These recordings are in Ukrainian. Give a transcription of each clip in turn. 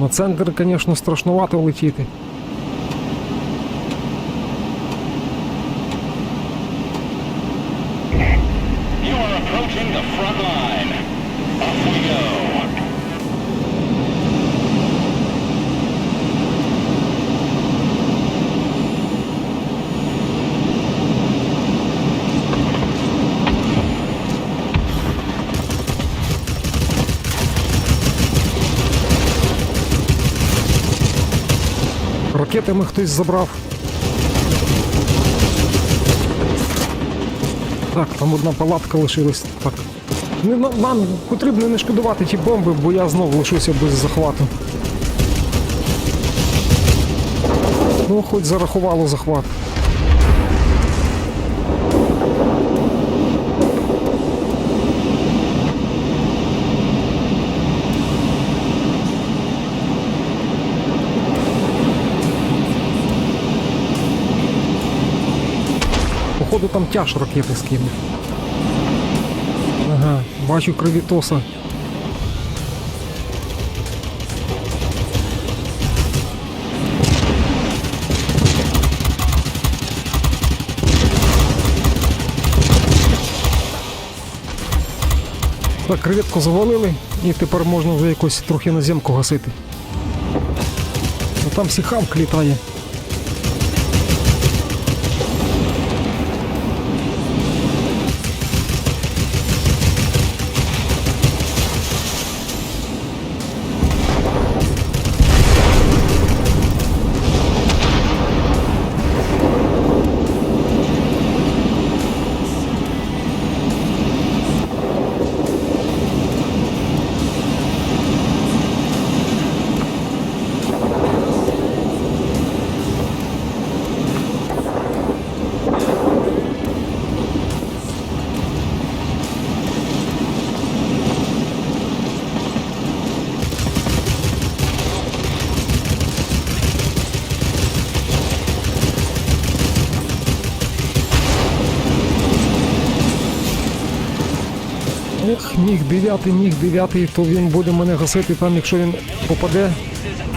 На центр, звісно, страшнувато летіти. Ракетами хтось забрав. Так, там одна палатка лишилась. Так. Нам потрібно не шкодувати ті бомби, бо я знов лишуся без захвату. Ну, хоч зарахувало захват. Походу там тяж ракети скинув. Ага, бачу кровітоса. Так, креветку завалили і тепер можна вже якось трохи на земку гасити. Ну там всі хамк літає. Міг дев'ятий, міг дев'ятий, то він буде мене гасити там, якщо він попаде,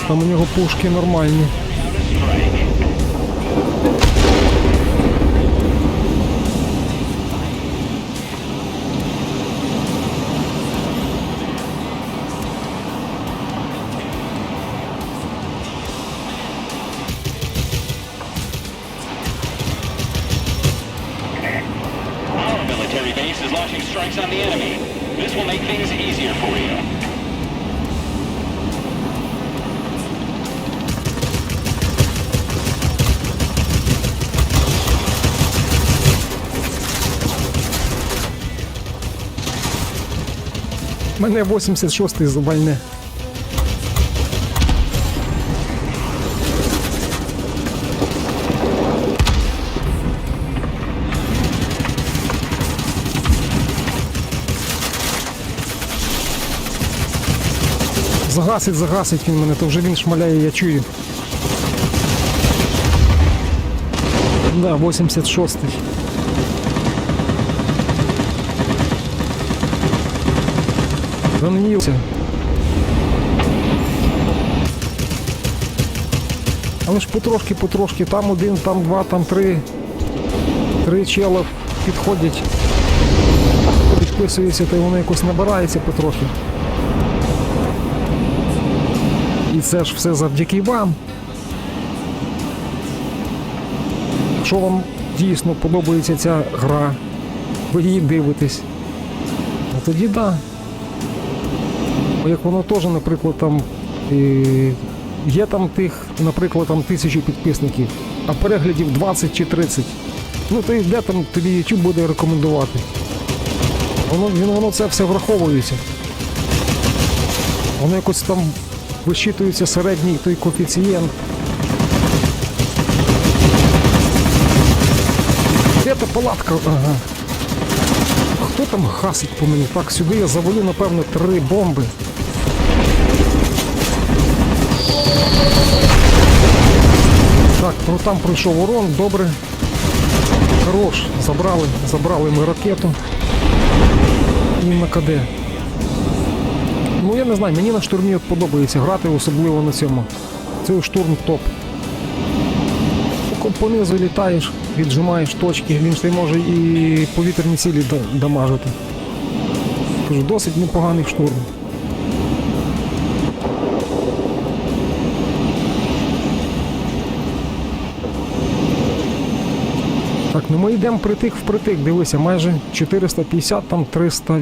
там у нього пушки нормальні. Strikes on the enemy. This will make things easier for you. Мене 86-й завальне. Загасить, загасить він мене, то вже він шмаляє, я чую. Да, 86-й. Гнівся. Але ж потрошки, потрошки, там один, там два, там три. Три чела підходять. Підписуються, то й воно якось набирається потрохи. І це ж все завдяки вам. Якщо вам дійсно подобається ця гра, ви її дивитесь, ну тоді. Да. Як воно теж, наприклад, там е, є там тих, наприклад, там тисячу підписників, а переглядів 20 чи 30. Ну то і де там тобі YouTube буде рекомендувати. Воно, воно це все враховується. Воно якось там висчитується середній той коефіцієнт. Де та палатка? Ага. Хто там гасить по мені? Так, сюди я завалю, напевно, три бомби. Так, ну там пройшов урон, добре. Хорош, забрали, забрали ми ракету. І на КД. Ну я не знаю, мені на штурмі подобається грати, особливо на цьому. Це штурм топ. Понизу літаєш, віджимаєш точки, він ж може і повітряні цілі дамажити. Кажу, досить непоганий штурм. Так, ну ми йдемо притик в притик, дивися, майже 450, там 300,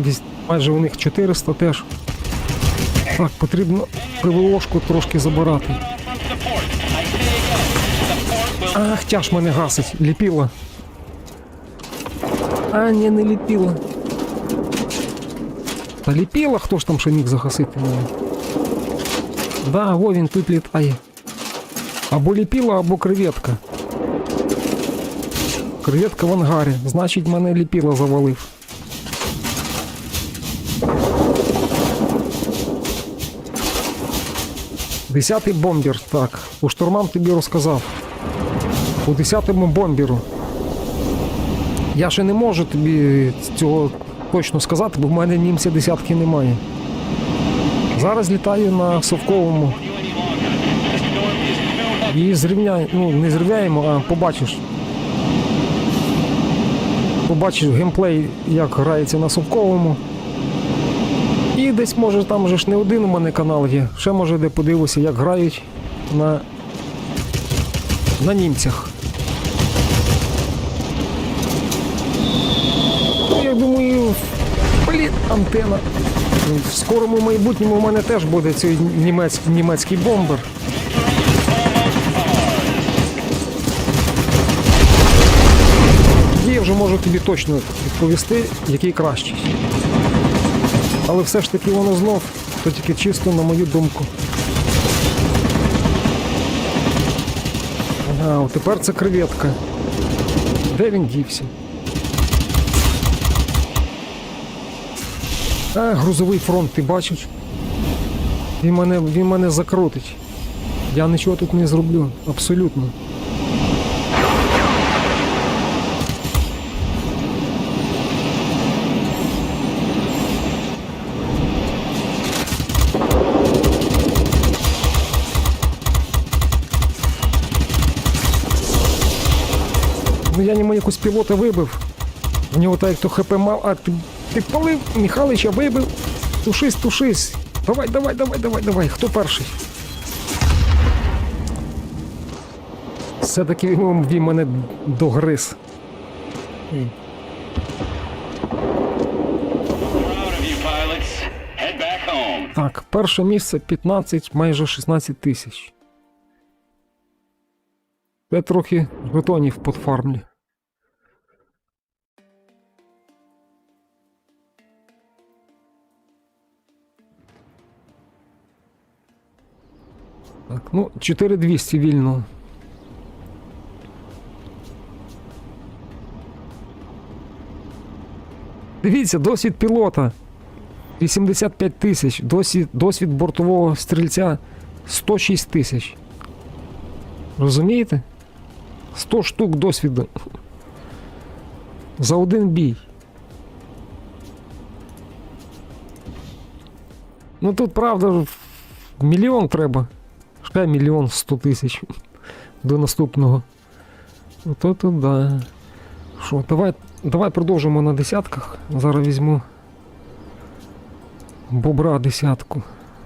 майже у них 400 теж. Так, потрібно ПВОшку трошки забирати. Ах, тяж мене гасить, ліпіла. А, ні, не ліпіла. Та ліпіла, хто ж там ще міг загасити мене? Да, во він тут літає. Або ліпіла, або креветка. Креветка в ангарі. Значить, мене ліпіла завалив. Десятий бомбер. Так, у штурмам тобі розказав. У 10-му бомбіру. Я ще не можу тобі цього точно сказати, бо в мене німця десятки немає. Зараз літаю на совковому. І зрівняємо, ну не зрівняємо, а побачиш. Побачиш геймплей, як грається на совковому. Десь може там вже ж не один у мене канал є. Ще може де подивлюся, як грають на, на німцях. Ну, я думаю, блін, антена. В скорому майбутньому у мене теж буде цей німецький, німецький бомбер. Я вже можу тобі точно відповісти, який кращий. Але все ж таки воно знов, то тільки чисто на мою думку. Ага, от тепер це креветка. Де він дівся? А, грузовий фронт, ти бачиш? Він мене, він мене закрутить. Я нічого тут не зроблю. Абсолютно. Ну я йому якось пілота вибив. У нього так як то ХП мав, а ти, ти палив, Михайлича вибив. Тушись, тушись. Давай, давай, давай, давай, давай. Хто перший? Все-таки він, мене догриз. Так, перше місце 15, майже 16 тисяч. Я трохи жетонів подфармлю. Так, ну, 4200 вільно. Дивіться, досвід пілота. 85 тисяч, досвід, досвід бортового стрільця 106 тисяч. Розумієте? 100 штук досвіду. За один бій. Ну тут правда мільйон треба. Ще мільйон сто тисяч до наступного. То да. Що, давай, давай продовжимо на десятках. Зараз візьму бобра десятку.